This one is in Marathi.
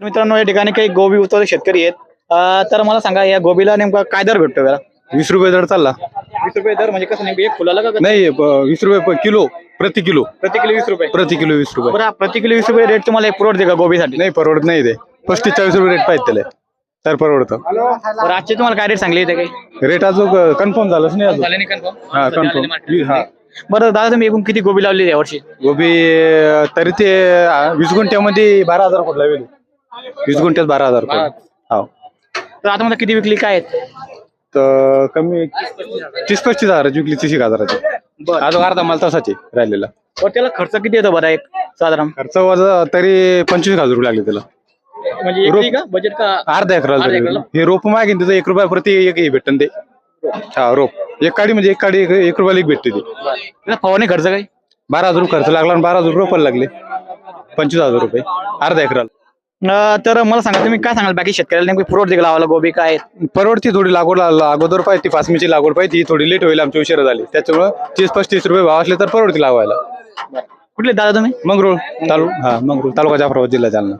तर मित्रांनो या ठिकाणी काही गोबी उत्पादक शेतकरी आहेत. अं, तर मला सांगा या गोबीला नेमका काय दर भेटतो याला? वीस रुपये दर चालला. वीस रुपये दर म्हणजे कसं नेमकं एक फुलाला का नाही प- वीस रुपये प- किलो प्रति किलो. प्रति किलो वीस रुपये. प्रति किलो वीस रुपये. बरं हा प्रति किलो वीस रुपये रेट तुम्हाला एक परवडते का गोबीसाठी? नाही परवडत नाही ते. पस्तीस चाळीस रुपये रेट पाहिजे त्याला. तर परवडतं. बरं आजचे तुम्हाला काय रेट सांगले इथे काही? रेट अजून कन्फर्म झालंच नाही अजून. झाले नाही कन्फर्म हा कन्फर्म हा. बरं दादा तुम्ही एकूण किती गोबी लावली यावर्षी गोबी अं, तरी ते अं, वीस गुंठ्यामध्ये बारा हजार फुट लावेल. वीस गुंठ्यात बारा हजार फुट हो. तर आता मला किती विकली काय आहेत? तर कमी तीस पस्तीस हजाराची विकली तीस एक हजाराची. बरं. अजून अर्धा माल तसाचे राहिलेला. बरं त्याला खर्च किती येतो बरं एक साधारण? खर्च वजा तरी पंचवीस हजार रुपये लागले त्याला. म्हणजे एकरी का? बजेट का? अर्धा एकराला अर्धा तरी. एकराला? हे रोप मागेन तिथं एक रुपया प्रति एक हे भेटन ते. हा रोप. एक काडी म्हणजे एक काडी एक- एक रुपयाला एक भेटते ते. त्याला फवारणी खर्च काही बारा हजार रुपये खर्च लागला आणि बारा हजार रुपये लागले. पंचवीस हजार रुपये. अर्धा एकराला. तर मला सांगा तुम्ही काय सांगाल? बाकी शेतकऱ्याला नेमकी पुरवठते का लावायला गोबी? काय? परवडती थोडी लागवड ला- अगोदर पाहिजे ती पाचमीची लागवड पाहिजे ती थोडी लेट होईल आमची उशिरा झाली. त्याच्यामुळे तीस पस्तीस रुपये भाव असले तर परवडती लावायला. कुठले दादा तुम्ही? मंगरूळ तालु हा मंगरूळ तालुका जाफराबाद जिल्हा जालना.